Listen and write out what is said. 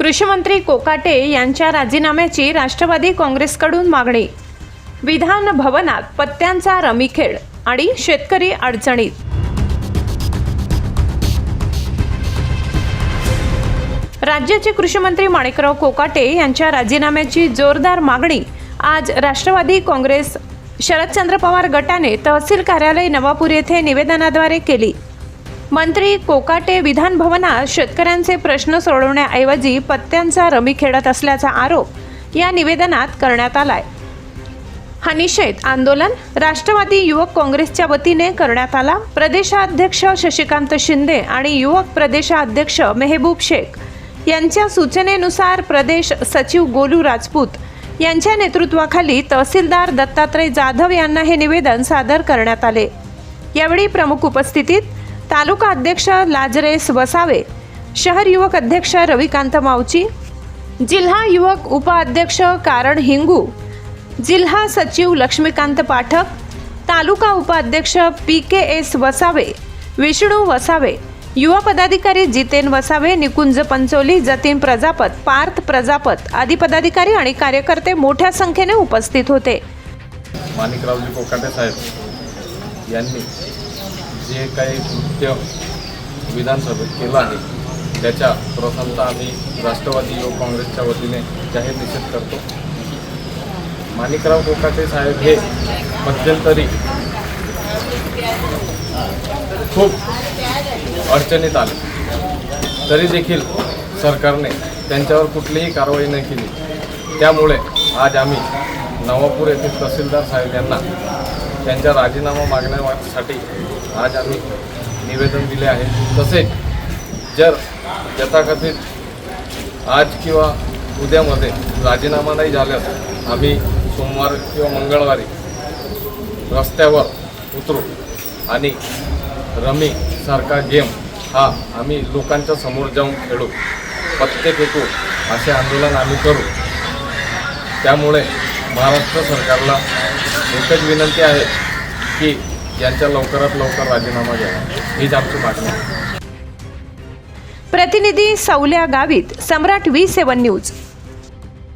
कृषीमंत्री कोकाटे यांच्या राजीनाम्याची राष्ट्रवादी काँग्रेसकडून मागणी. विधान भवनात पत्त्यांचा रमीखेड आणि शेतकरी अडचणीत. राज्याचे कृषीमंत्री माणिकराव कोकाटे यांच्या राजीनाम्याची जोरदार मागणी आज राष्ट्रवादी काँग्रेस शरदचंद्र पवार गटाने तहसील कार्यालय नवापूर येथे निवेदनाद्वारे केली. मंत्री कोकाटे विधानभवनात शेतकऱ्यांचे प्रश्न सोडवण्याऐवजी पत्त्यांचा रमी खेळत असल्याचा आरोप या निवेदनात करण्यात आलाय. हा निषेध आंदोलन राष्ट्रवादी युवक काँग्रेसच्या वतीने करण्यात आला. प्रदेशाध्यक्ष शशिकांत शिंदे आणि युवक प्रदेशाध्यक्ष मेहबूब शेख यांच्या सूचनेनुसार प्रदेश सचिव गोलू राजपूत यांच्या नेतृत्वाखाली तहसीलदार दत्तात्रय जाधव यांना हे निवेदन सादर करण्यात आले. यावेळी प्रमुख उपस्थितीत तालुका अध्यक्ष लाजरेस वसावे शहर युवक अध्यक्ष रविकांत मावची जिल्हा युवक उपाध्यक्ष कारण हिंगू जिल्हा सचिव लक्ष्मीकांत पाठक तालुका उपाध्यक्ष P K S Vasave Vishnu Vasave युवा पदाधिकारी जितेन वसावे निकुंज पंचोली जतीन प्रजापत पार्थ प्रजापत आदी पदाधिकारी आणि कार्यकर्ते मोठ्या संख्येने उपस्थित होते. माणिकरावजी कोकाटे साहेब यांनी जे काही कृत्य विधानसभेत केलं आहे त्याच्या प्रथमतः आम्ही राष्ट्रवादी युवक काँग्रेसच्या वतीने जाहीर निषेध करतो. माणिकराव कोकाटे साहेब हे मध्यंतरी खूप अडचणीत आले. तरी देखील सरकारने त्यांच्यावर कुठलीही कारवाई नाही केली. त्यामुळे आज आम्ही नवापूर येथील तहसीलदार साहेब यांना त्यांच्या राजीनामा मागण्यासाठी आज आम्ही निवेदन दिले आहे. तसेच जर यथाकथित आज किंवा उद्यामध्ये राजीनामा नाही झाल्यास आम्ही सोमवार किंवा मंगळवारी रस्त्यावर उतरू आणि रमी सारखा गेम हा आम्ही लोकांच्या समोर जाऊन खेळू. पत्ते फेकू असे आंदोलन आम्ही करू. त्यामुळे महाराष्ट्र सरकारला एकच विनंती आहे की यांच्या लवकरात लवकर राजीनामा घ्यावा हीच आमची मागणी आहे. प्रतिनिधी Saulya Gavit Samrat V seven news.